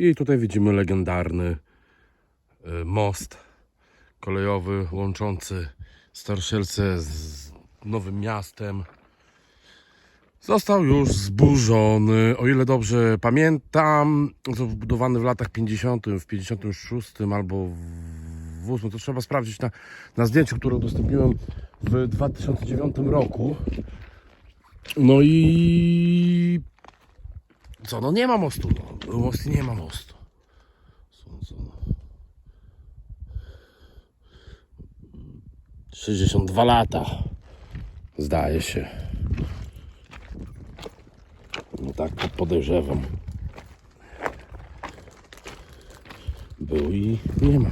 I tutaj widzimy legendarny y, most kolejowy łączący Starszelce z Nowym Miastem. Został już zburzony. O ile dobrze pamiętam, został wybudowany w latach 50., w 56 albo w 8. To trzeba sprawdzić na, na zdjęciu, które udostępniłem w 2009 roku. No i co, no nie ma mostu. No. Most nie ma mostu. Co, co, no. 62 lata. Zdaje się. No tak podejrzewam. Był i nie ma.